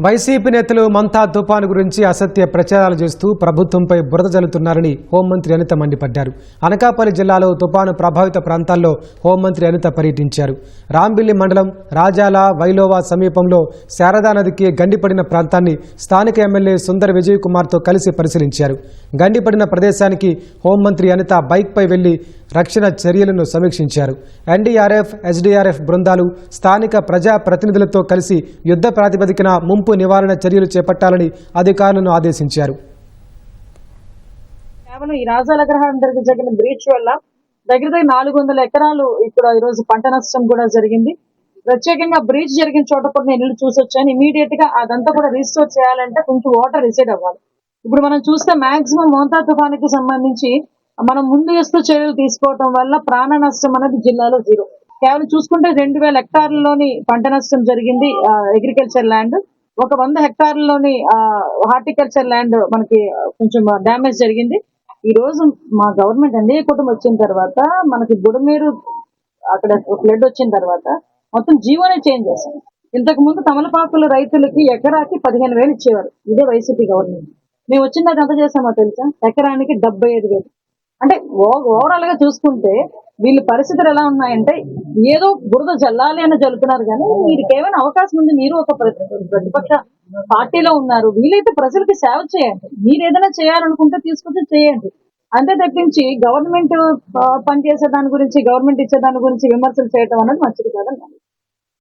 YCP నేతలు మంతా తుపాను గురించి అసత్య ప్రచారాలు చేస్తూ ప్రభుత్వంపై బురద జల్లుతున్నారని హోంమంత్రి అనిత మండిపడ్డారు. అనకాపల్లి జిల్లాలో తుపాను ప్రభావిత ప్రాంతాల్లో హోంమంత్రి అనిత పర్యటించారు. రాంబిల్లి మండలం రాజాల వైలోవా సమీపంలో శారదా నదికి గండిపడిన ప్రాంతాన్ని స్థానిక ఎమ్మెల్యే సుందర్ విజయ్ కుమార్తో కలిసి పరిశీలించారు. గండిపడిన ప్రదేశానికి హోంమంత్రి అనిత బైక్పై వెళ్ళి రక్షణ చర్యలను సమీక్షించారు. ఎన్డీఆర్ఎఫ్ ఎస్డీఆర్ఎఫ్ బృందాలు స్థానిక ప్రజా ప్రతినిధులతో కలిసి యుద్ధ ప్రాతిపదికన ముంపు నివారణ చర్యలు చేపట్టాలని అధికారులను ఆదేశించారు. కేవలం ఈ రాజాల దగ్గర జరిగిన బ్రీచ్ వల్ల దగ్గర దగ్గర నాలుగు వందల ఎకరాలు ఇక్కడ ఈ రోజు పంట నష్టం కూడా జరిగింది. ప్రత్యేకంగా బ్రీచ్ జరిగిన చోట కూడా నేను ఇల్లు చూసి వచ్చాను. ఇమీడియట్గా అదంతా కూడా రీస్టోర్ చేయాలంటే కొంచెం వాటర్ రిసైడ్ అవ్వాలి. ఇప్పుడు మనం చూస్తే మాక్సిమం మోంతా తుఫానికి సంబంధించి మనం ముందస్తు చర్యలు తీసుకోవటం వల్ల ప్రాణ నష్టం అనేది జిల్లాలో జీరో. కేవలం చూసుకుంటే రెండు వేల హెక్టార్లలోని పంట నష్టం జరిగింది అగ్రికల్చర్ ల్యాండ్ ఒక వంద హెక్టార్లలోని హార్టికల్చర్ ల్యాండ్ మనకి కొంచెం డ్యామేజ్ జరిగింది. ఈ రోజు మా గవర్నమెంట్ ఎన్డీఏ కుటుంబం వచ్చిన తర్వాత మనకి గుడమేరు అక్కడ ఫ్లడ్ వచ్చిన తర్వాత మొత్తం జీవోనే చేంజ్ చేశారు ఇంతకు ముందు తమలపాకుల రైతులకి ఎకరాకి పదిహేను వేలు ఇచ్చేవారు. ఇదే వైసీపీ గవర్నమెంట్. మేము వచ్చిన తర్వాత ఎంత చేసామో తెలుసా? ఎకరానికి డెబ్బై ఐదు వేలు. అంటే ఓవరాల్గా చూసుకుంటే వీళ్ళ పరిస్థితులు ఎలా ఉన్నాయంటే ఏదో బురద జల్లాలి అని జల్లుతున్నారు కానీ వీరికి ఏమైనా అవకాశం ఉంది? మీరు ఒక ప్రతి- ప్రతిపక్ష పార్టీలో ఉన్నారు. వీలైతే ప్రజలకి సేవ చేయండి. మీరు ఏదైనా చేయాలనుకుంటే తీసుకొచ్చి చేయండి. అంతే తప్పించి గవర్నమెంట్ పనిచేసే దాని గురించి గవర్నమెంట్ ఇచ్చే దాని గురించి విమర్శలు చేయడం అనేది మంచిది కాదని